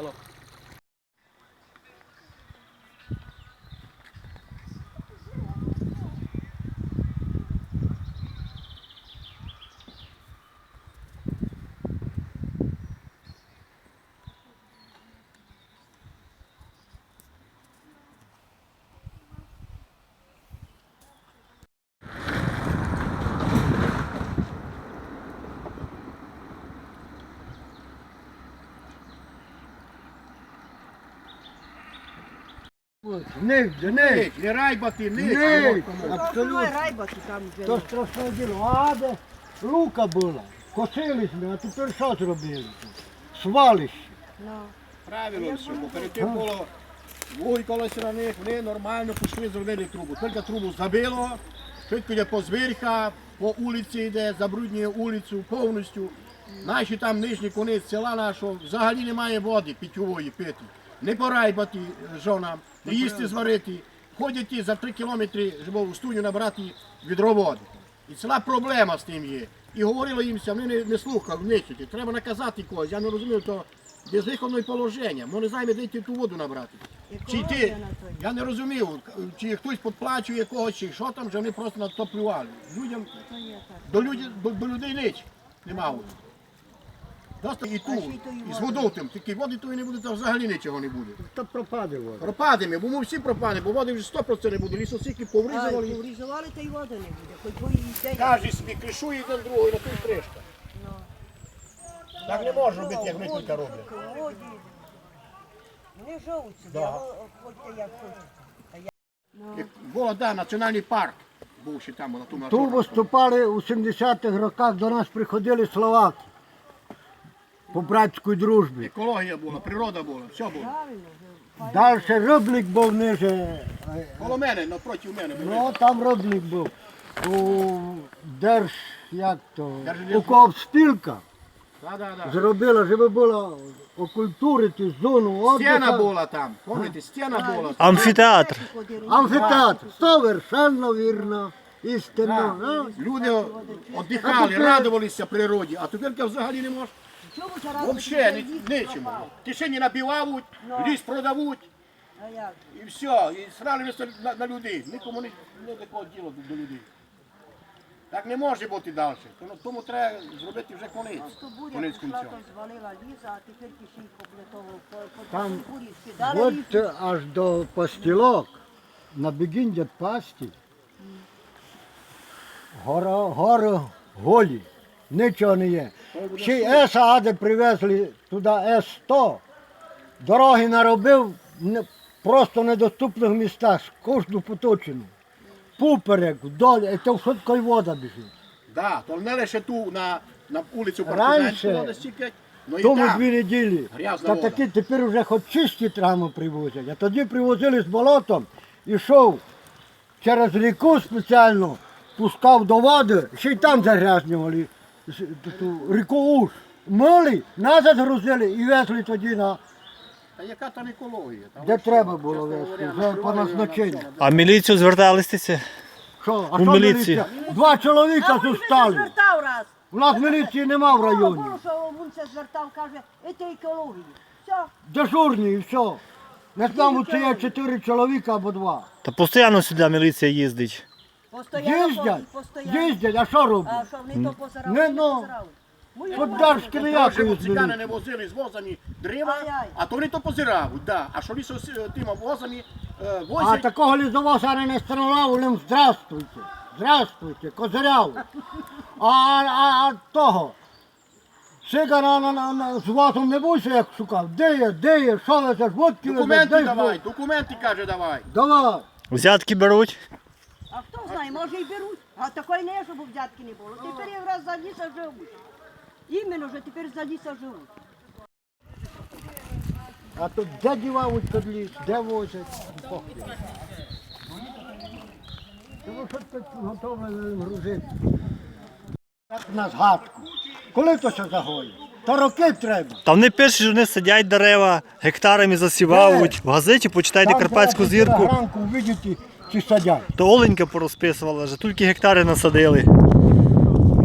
Hello. Нигде, нигде. Не райбати. Нигде. Давай Абсолютно. райбати там. То страшне діло. А де лука була. Косились ми, а тепер що зробили? Свалище. Ну. Правильно все, перед тим було вуй колись на них, вони нормально пішли, зробили трубу. Тільки трубу забило, швидко йде по звірка, по вулиці йде, забруднює вулицю повністю. Наші там нижній конець села нашого взагалі немає води питьової пити. Не порайбати жонам, не їсти зварити. Ходять за три кілометри, щоб у студію набрати відро води. І ціла проблема з тим є. І говорили їм, вони не, не слухали, нищити. Треба наказати когось. Я не розумію, то безвиходне положення. Ми не знаємо, де ту воду набрати. Чи йти, я не розумів, чи хтось підплачує когось, чи що там, що вони просто на то плювали. Людям, до, людей, до, до людей ніч нема води. І ту, і з води. водою тим, тільки води тої не буде, то взагалі нічого не буде. То пропаде вода. Пропадемо, бо ми всі пропадемо, бо води вже 100% не буде. Лісосіки А, поврізували. Урізували, та й води не буде. Хоч бо і йде. Кожен собі кришує один другий, на той кришка. Ну. Так не може робити, як ми тільки роблять. Вони живуть собі, Да. а як хочете. Як національний парк був ще там, на тому Тут виступали у 70-х роках, до нас приходили словаки по братській дружбі. Екологія була, природа була, все було. Далі Рибник був ниже. Коло мене, напроти мене. Ну, там Рибник був. У Держ, як то, Держлісгосп. у Коопспілка Да, да, да. зробила, щоб було окультурити зону Стіна отдыха. була там, пам'ятаєте, стіна була. Амфітеатр. Амфітеатр. Совершенно вірно. Істинно. Да. Люди віддихали, радувалися природі, а тепер взагалі не можна. Чому Взагалі сюди їх нічому. Тишині набивають, ліс продають А як? і все, і сралися на, на людей. Нікому не, не такого діла до людей. Так не може бути далі. Тому, тому треба зробити вже конець. Просто буря Конець пішла, кінця. то звалила ліза, а тепер ще й поблятовував. по- по Там бурі скидали От е, аж до постілок на бігіння пасті. Гора, гори голі. Нічого не є. Ще й Еса Аде привезли туди С-100. Дороги наробив просто в недоступних містах, кожну поточину. Поперек, вдоль, і то швидко й вода біжить. Да, то не лише ту на, на вулицю Раніше Партизанську вода стікать, но і Тому там. дві неділі. Грязна Та вода. такі тепер вже хоч чисті травми привозять. А тоді привозили з болотом, ішов через ріку спеціально, пускав до води, ще й там загрязнювали ту ріку Уж. Мили, назад грузили і везли тоді на Та яка там екологія? Там де вообще, треба було чесно везти, говоря, вже по накривали назначенню. на. А в міліцію зверталися? Що, а У що міліції. міліція? Два чоловіка А він зустали. звертав раз. У нас міліції нема в районі. Було, що він це звертав, каже, це екологія. Все. Дежурні і все. Не знаю, чи є чотири чоловіка або два. Та постійно сюди міліція їздить. Постоянно Їздять, постоянно. їздять, а що роблять? А що вони то позирали, Не, не ну, позирали. Поддержки бачили. ніякої Щоб з цигани не возили з возами дерева, Ай-ай. а то вони то позирають, да. а що лісо з е, тими возами е, А возять, такого лісовоза не встановляв, їм здравствуйте, здравствуйте, козиряв. А, а, а того, Сигара на, на, на, з возом не бойся, як шукав. Де є, де є, що везеш, водки везеш, документи де давай, документи каже давай. Давай. Взятки беруть. А хто знає, може і беруть. А такої не є, щоб взятки не було. Тепер якраз за ліса живуть. Іменно вже тепер за ліса живуть. А тут де дівають під ліс, де возять? Тому що тут готове грузити. Так на згадку. Коли то ще загоїть? То роки треба. Та вони пишуть, що вони сидять дерева, гектарами засівають. В газеті почитайте Там Карпатську зараз зірку. Ранку видіти, чи садять. То Оленька порозписувала, що тільки гектари насадили.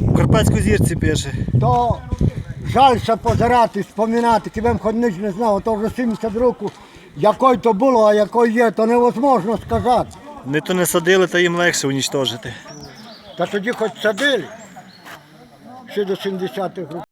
У Карпатській зірці пише. То Жалься позирати, споминати, ким хоч ніч не знав, то вже 70 років, якою то було, а якою є, то невозможно сказати. Вони то не садили, то їм легше унічтожити. Та тоді хоч садили. Ще до 70-х років.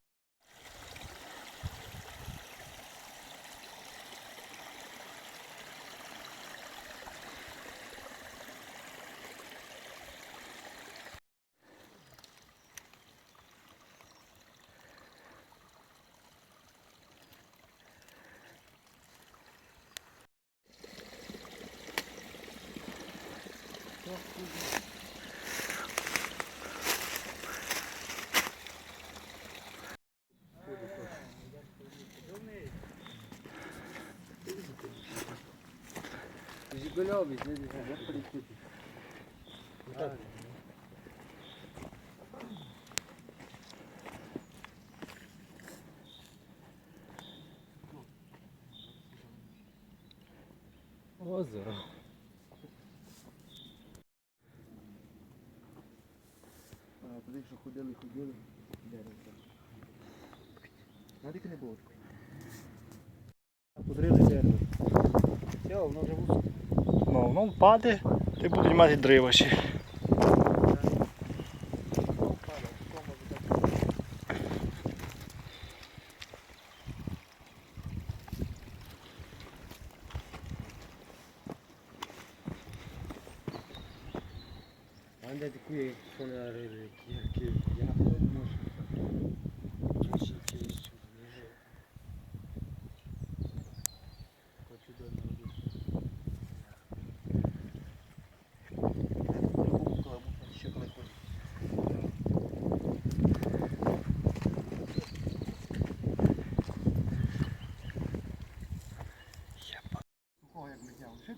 Озеро. Туди, що ходили, ходили, дерево. Не було. Подрили дерево. Все, воно вже вусить. Ну, воно впаде, ти будуть мати дриваші. Ande такі соляри, які я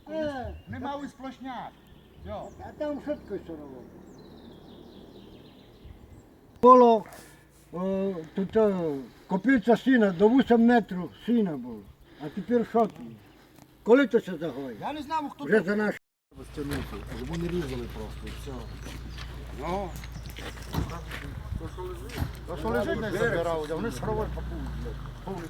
Е, Не мали сплошняк. Все. а там швидко все робило. Було о, тут о, копиця сіна, до 8 метрів сіна було. А тепер що тут? Коли то це загоїть? Я не знав, хто Вже за наш. Стягнути, щоб вони різали просто і все. Ну. То, що лежить, не забирали, а вони ж ровер попуть. Повний